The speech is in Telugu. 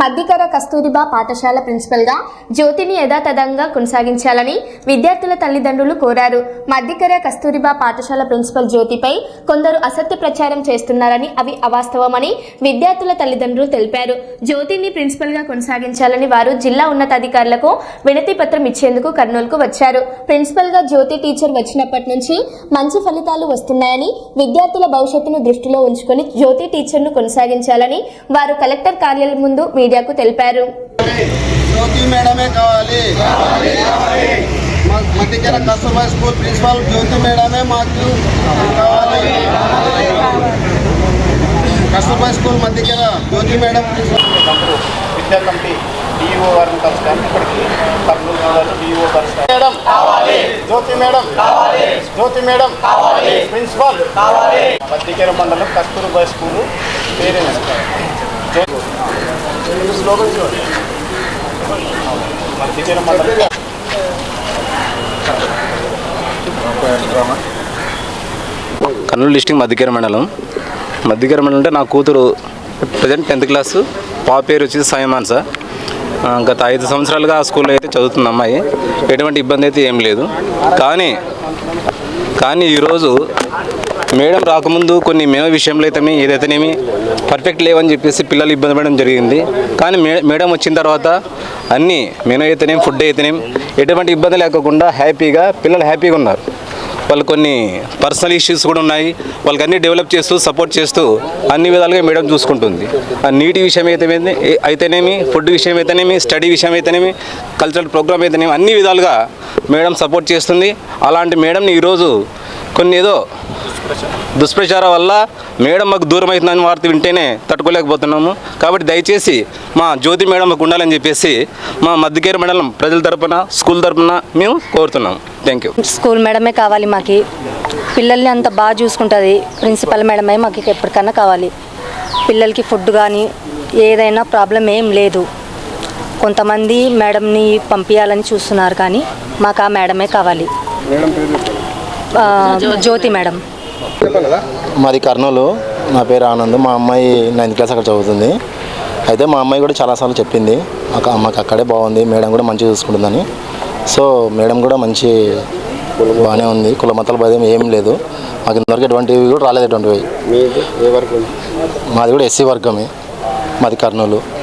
మధ్యకర కస్తూరిబా పాఠశాల ప్రిన్సిపల్గా జ్యోతిని యథాతథంగా కొనసాగించాలని విద్యార్థుల తల్లిదండ్రులు కోరారు. మధ్యకర కస్తూరిబా పాఠశాల ప్రిన్సిపల్ జ్యోతిపై కొందరు అసత్య ప్రచారం చేస్తున్నారని అవి అవాస్తవమని విద్యార్థుల తల్లిదండ్రులు తెలిపారు. జ్యోతిని ప్రిన్సిపల్గా కొనసాగించాలని వారు జిల్లా ఉన్నతాధికారులకు వినతి పత్రం ఇచ్చేందుకు కర్నూలుకు వచ్చారు. ప్రిన్సిపల్గా జ్యోతి టీచర్ వచ్చినప్పటి నుంచి మంచి ఫలితాలు వస్తున్నాయని విద్యార్థుల భవిష్యత్తును దృష్టిలో ఉంచుకొని జ్యోతి టీచర్ను కొనసాగించాలని వారు కలెక్టర్ కార్యాలయం ముందు మీడియాకు తెలిపారు. జ్యోతి మేడమే కావాలి. మధ్యకెర కస్తూర్బా స్కూల్ ప్రిన్సిపాల్ జ్యోతి మేడమే మాకు కావాలి. Kasturba school Maddikera Jyoti madam principal విద్యా కమిటీ ఇప్పటికి మేడం కావాలి. జ్యోతి మేడం కావాలి. జ్యోతి మేడం కావాలి. ప్రిన్సిపాల్ మధ్యకేర మండలం Kasturba school parents Kurnool district Maddikera మండలం. మధ్యకేర మండలం అంటే నా కూతురు ప్రజెంట్ టెన్త్ క్లాసు పాప పేరు వచ్చేసి సాయమాన్ సార్. గత ఐదు సంవత్సరాలుగా ఆ స్కూల్లో అయితే చదువుతుంది అమ్మాయి. ఎటువంటి ఇబ్బంది అయితే ఏం లేదు. కానీ కానీ ఈరోజు మేడం రాకముందు కొన్ని మేమ విషయంలో అయితేనే ఏదైతేనేమి పర్ఫెక్ట్ లేవని చెప్పేసి పిల్లలు ఇబ్బంది పడడం జరిగింది. కానీ మే మేడం వచ్చిన తర్వాత అన్నీ మెనూ అయితేనేమి ఫుడ్ అయితేనేమి ఎటువంటి ఇబ్బంది లేకుండా హ్యాపీగా పిల్లలు హ్యాపీగా ఉన్నారు. వాళ్ళు కొన్ని పర్సనల్ ఇష్యూస్ కూడా ఉన్నాయి. వాళ్ళకి అన్ని డెవలప్ చేస్తూ సపోర్ట్ చేస్తూ అన్ని విధాలుగా మేడం చూసుకుంటుంది. ఆ నీటి విషయం అయితే అయితేనేమి ఫుడ్ విషయం అయితేనేమి స్టడీ విషయం అయితేనేమి కల్చరల్ ప్రోగ్రామ్ అయితేనేమి అన్ని విధాలుగా మేడం సపోర్ట్ చేస్తుంది. అలాంటి మేడంని ఈరోజు కొన్ని ఏదో దుష్ప్రచారం వల్ల మేడం మాకు దూరం అవుతుందని వార్త వింటేనే తట్టుకోలేకపోతున్నాము. కాబట్టి దయచేసి మా జ్యోతి మేడం మాకు ఉండాలని చెప్పేసి మా మధ్యకేరు మండలం ప్రజల తరపున స్కూల్ తరపున మేము కోరుతున్నాము. థ్యాంక్ యూ స్కూల్ మేడమే కావాలి మాకు. పిల్లల్ని అంత బాగా చూసుకుంటుంది ప్రిన్సిపల్ మేడమే మాకు ఎప్పటికన్నా కావాలి. పిల్లలకి ఫుడ్ కానీ ఏదైనా ప్రాబ్లం ఏం లేదు. కొంతమంది మేడంని పంపించాలని చూస్తున్నారు కానీ మాకు ఆ మేడమే కావాలి. జ్యోతి మేడం. మాది కర్నూలు. నా పేరు ఆనంద్. మా అమ్మాయి నైన్త్ క్లాస్ అక్కడ చదువుతుంది. అయితే మా అమ్మాయి కూడా చాలాసార్లు చెప్పింది. మాకు మాకు అక్కడే బాగుంది. మేడం కూడా మంచిగా చూసుకుంటుందని. సో మేడం కూడా మంచి బాగానే ఉంది. కుల మతాల భేదం ఏం లేదు. మాకు ఇంతవరకు ఎటువంటివి కూడా రాలేదు ఎటువంటివి. మాది కూడా ఎస్సీ వర్గమే. మాది కర్నూలు.